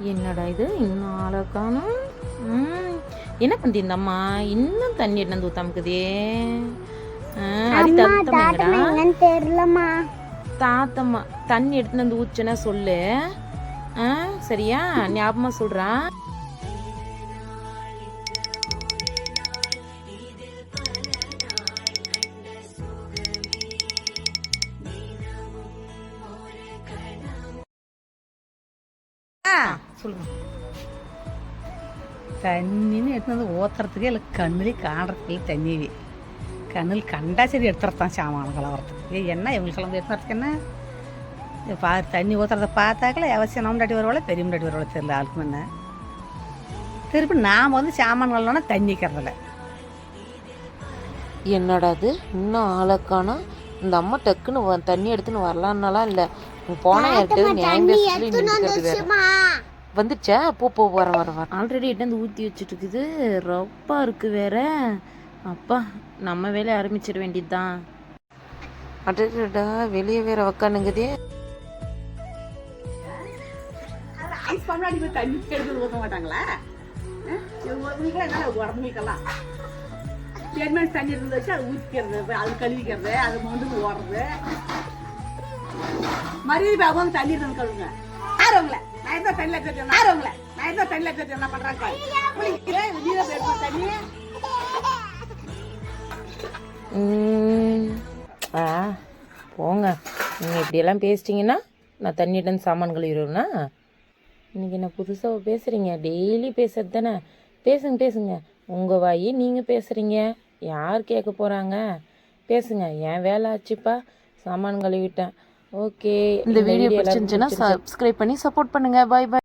என்னடா இது? இன்னும் ஆளை காணும். ம், என்ன பண்ணுது இந்த அம்மா? இன்னும் தண்ணி எடுத்து ஊத்தாமுக்குதே. தெரியலம்மா. தாத்தம்மா தண்ணி எடுத்துன்னு வந்து ஊச்சுன்னா சொல்லு. ஆ சரியா? ஞாபகமா சொல்றா. சொல்லுங்க. தண்ணின்னு எடுத்துனது ஓத்துறதுக்கு இல்லை கண்ணில் காணுறதுக்கு தண்ணி. கண்ணில் கண்டா சரி எடுத்துறதான் சாமான் கலவரத்துக்கு என்ன இவங்களுக்கெல்லாம் எடுத்துறதுக்கு என்ன? பா தண்ணி ஊத்துறத பார்த்தாக்கல அவசியம் நம்ம டாட்டி வருவாள் பெரிய டாட்டி வருவாள் தெரியல ஆளுக்கு என்ன. திருப்பி நாம் வந்து சாமான் கழுவனா தண்ணிக்கிறதில்ல என்னடாது இன்னும் ஆளக்கானா இந்த அம்மா டக்குன்னு வ- தண்ணி எடுத்துன்னு வரலான்னாலாம் இல்லை. போனா யார்கிட்ட நியாயம் பேசி நின்றுக்கிறது வேற. வந்துச்சா போ போ வர வர வர. ஆல்ரெடி எட்டாந்து ஊற்றி வச்சுட்டு இருக்குது ரொப்பா இருக்கு வேற. அப்பா நம்ம வேலையை ஆரம்பிச்சிட வேண்டியதுதான் அடடா வெளியே வேற உக்கானுங்குதே ஐஸ் பண்ணாடி போய் தண்ணி எடுத்து ஊற்ற மாட்டாங்களா? என்ன உடம்புகளுக்கெல்லாம் தண்ணி இருந்து வச்சு அதை ஊற்றிக்கிறது அது கழுவிக்கிறது அது மொண்டு ஓடுறது. மரியாதை அவங்க தண்ணி இருந்து கழுவுங்க. ஆறவங்கள நான் எந்த தண்ணியில் எடுத்து ஆறவங்கள நான் எந்த தண்ணியில் எடுத்து என்ன பண்ணுறாங்க குளிக்கிறேன் நீரை போய் தண்ணி. ஆ போங்க. நீங்கள் இப்படியெல்லாம் பேசிட்டீங்கன்னா நான் தண்ணியிடம் சாமான் கழுவிடுவேன்னா இன்றைக்கி என்ன புதுசாக பேசுகிறீங்க டெய்லி பேசுறது தானே? பேசுங்க பேசுங்க. உங்கள் வாயி நீங்கள் பேசுகிறீங்க யார் கேட்க போகிறாங்க பேசுங்க. என் வேலை ஆச்சுப்பா. சாமான் கழுவிட்டேன். ஓகே. இந்த வீடியோ பிடிச்சிருந்துச்சுன்னா சப்ஸ்கிரைப் பண்ணி சப்போர்ட் பண்ணுங்கள் பாய் பாய்